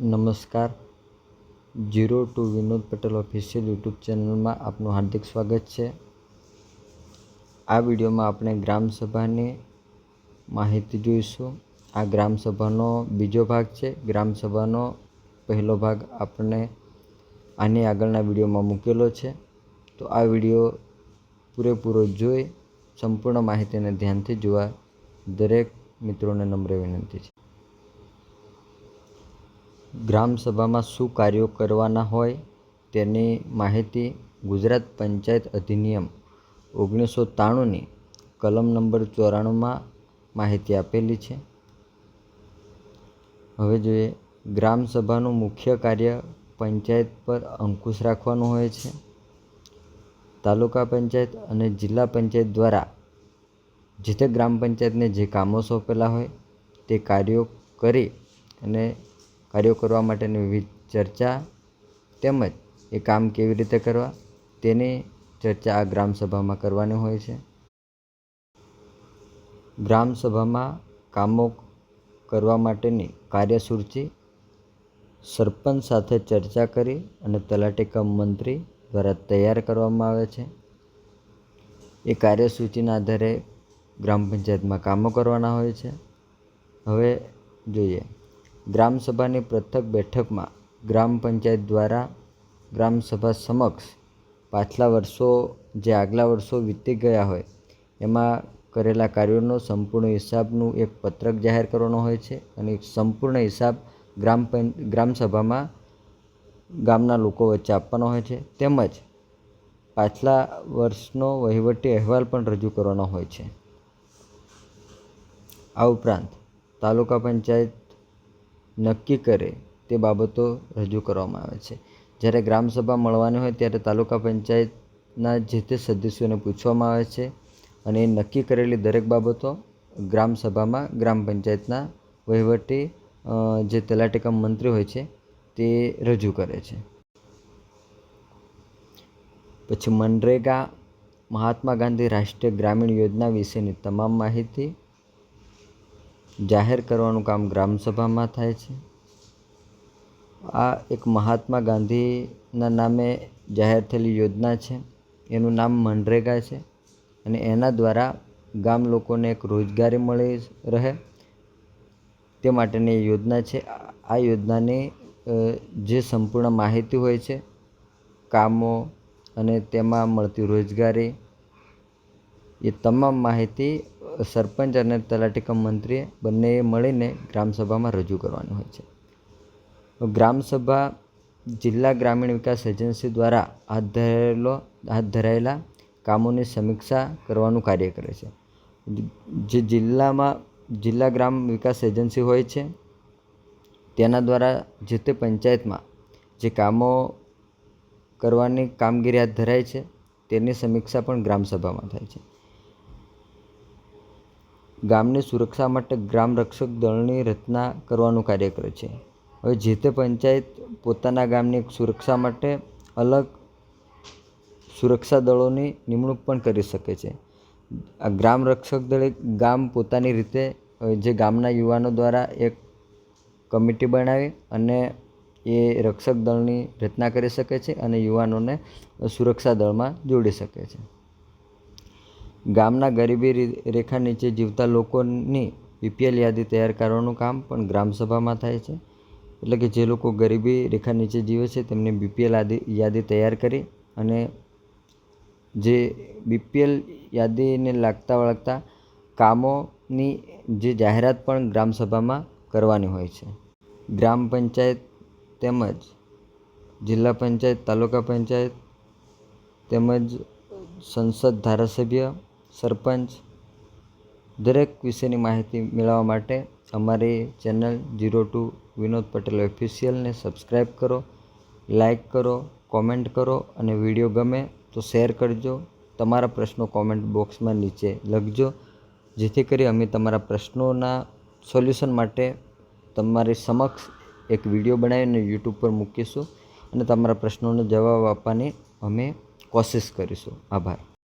નમસ્કાર. Zero two Vinod Patel official YouTube ચેનલમાં આપનું હાર્દિક સ્વાગત છે. આ વિડીયોમાં આપણે ગ્રામસભાની માહિતી જોઈશું. આ ગ્રામસભાનો બીજો ભાગ છે. ગ્રામસભાનો પહેલો ભાગ આપણે આની આગળના વિડીયોમાં મૂકેલો છે. તો આ વીડિયો પૂરેપૂરો જોઈ, સંપૂર્ણ માહિતીને ધ્યાનથી જોવા દરેક મિત્રોને નમ્ર વિનંતી છે. ગ્રામસભામાં શું કાર્યો કરવાના હોય તેની માહિતી ગુજરાત પંચાયત અધિનિયમ ઓગણીસો ત્રાણુંની કલમ નંબર ચોરાણુંમાં માહિતી આપેલી છે. હવે જોઈએ ગ્રામસભાનું મુખ્ય કાર્ય પંચાયત પર અંકુશ રાખવાનું હોય છે. તાલુકા પંચાયત અને જિલ્લા પંચાયત દ્વારા જે તે ગ્રામ પંચાયતને જે કામો સોંપેલા હોય તે કાર્યો કરી અને કાર્યો કરવા માટેની વિવિધ ચર્ચા તેમજ એ કામ કેવી રીતે કરવા તેની ચર્ચા આ ગ્રામસભામાં કરવાની હોય છે. ગ્રામસભામાં કામો કરવા માટેની કાર્યસૂચિ સરપંચ સાથે ચર્ચા કરી અને તલાટી કમ મંત્રી દ્વારા તૈયાર કરવામાં આવે છે. એ કાર્યસૂચિના આધારે ગ્રામ પંચાયતમાં કામો કરવાના હોય છે. હવે જોઈએ ગ્રામસભાની પ્રથક બેઠકમાં ગ્રામ પંચાયત દ્વારા ગ્રામસભા સમક્ષ પાછલા વર્ષો, જે આગલા વર્ષો વીતી ગયા હોય, એમાં કરેલા કાર્યોનો સંપૂર્ણ હિસાબનું એક પત્રક જાહેર કરવાનો હોય છે અને સંપૂર્ણ હિસાબ ગ્રામ પંચ ગ્રામસભામાં ગામના લોકો વચ્ચે આપવાનો હોય છે. તેમજ પાછલા વર્ષનો વહીવટી અહેવાલ પણ રજૂ કરવાનો હોય છે. આ ઉપરાંત તાલુકા પંચાયત નક્કી કરે તે બાબતો રજૂ કરવામાં આવે છે. જ્યારે ગ્રામસભા મળવાની હોય ત્યારે તાલુકા પંચાયતના જે તે સદસ્યોને પૂછવામાં આવે છે અને એ નક્કી કરેલી દરેક બાબતો ગ્રામસભામાં ગ્રામ પંચાયતના વહીવટી જે તલાટીકમ મંત્રી હોય છે તે રજૂ કરે છે. પછી મનરેગા, મહાત્મા ગાંધી રાષ્ટ્રીય ગ્રામીણ યોજના વિશેની તમામ માહિતી જાહેર કરવાનું કામ ગ્રામસભામાં થાય છે. આ એક મહાત્મા ગાંધીના નામે જાહેર થયેલી યોજના છે. એનું નામ મનરેગા છે અને એના દ્વારા ગામ લોકોને એક રોજગારી મળી રહે તે માટેની યોજના છે. આ યોજનાની જે સંપૂર્ણ માહિતી હોય છે, કામો અને તેમાં મળતી રોજગારી એ તમામ માહિતી સરપંચ અને તલાટી કમ મંત્રીએ બંનેએ મળીને ગ્રામસભામાં રજૂ કરવાનું હોય છે. ગ્રામસભા જિલ્લા ગ્રામીણ વિકાસ એજન્સી દ્વારા હાથ ધરાયેલો હાથ ધરાયેલા કામોની સમીક્ષા કરવાનું કાર્ય કરે છે. જે જિલ્લામાં, જિલ્લા ગ્રામ વિકાસ એજન્સી હોય છે, તેના દ્વારા જે તે પંચાયતમાં જે કામો કરવાની કામગીરી હાથ ધરાય છે, તેની સમીક્ષા પણ ગ્રામસભામાં થાય છે. ગામની સુરક્ષા માટે ગ્રામ રક્ષક દળની રચના કરવાનું કાર્ય કરે છે. હવે જે તે પંચાયત પોતાના ગામની સુરક્ષા માટે અલગ સુરક્ષા દળોની નિમણૂક પણ કરી શકે છે. આ ગ્રામ રક્ષક દળ ગામ પોતાની રીતે જે ગામના યુવાનો દ્વારા એક કમિટી બનાવી અને એ રક્ષક દળની રચના કરી શકે છે અને યુવાનોને સુરક્ષા દળમાં જોડી શકે છે. ગામના ગરીબી રેખા નીચે જીવતા લોકોની બીપીએલ યાદી તૈયાર કરવાનું કામ પણ ગ્રામસભામાં થાય છે. એટલે કે જે લોકો ગરીબી રેખા નીચે જીવે છે, તેમની બીપીએલ યાદી તૈયાર કરી અને જે બીપીએલ યાદીને લાગતા વળગતા કામોની જે જાહેરાત પણ ગ્રામસભામાં કરવાની હોય છે. ગ્રામ પંચાયત તેમજ જિલ્લા પંચાયત, તાલુકા પંચાયત તેમજ સંસદ ધારાસભ્ય સરપંચ દરેક વિશેની માહિતી મેળવવા માટે અમારી channel zero two Vinod Patel ઓફિશિયલને subscribe કરો લાઈક કરો, કોમેન્ટ કરો અને વીડિયો ગમે તો શેર કરજો. તમારા પ્રશ્નો કોમેન્ટ બોક્સમાં નીચે લખજો. જેથી કરી અમે તમારા પ્રશ્નોના સોલ્યુશન માટે તમારી સમક્ષ એક વીડિયો બનાવીને યુટ્યુબ પર મૂકીશું અને તમારા પ્રશ્નોનો જવાબ આપવાની અમે કોશિશ કરીશું. આભાર.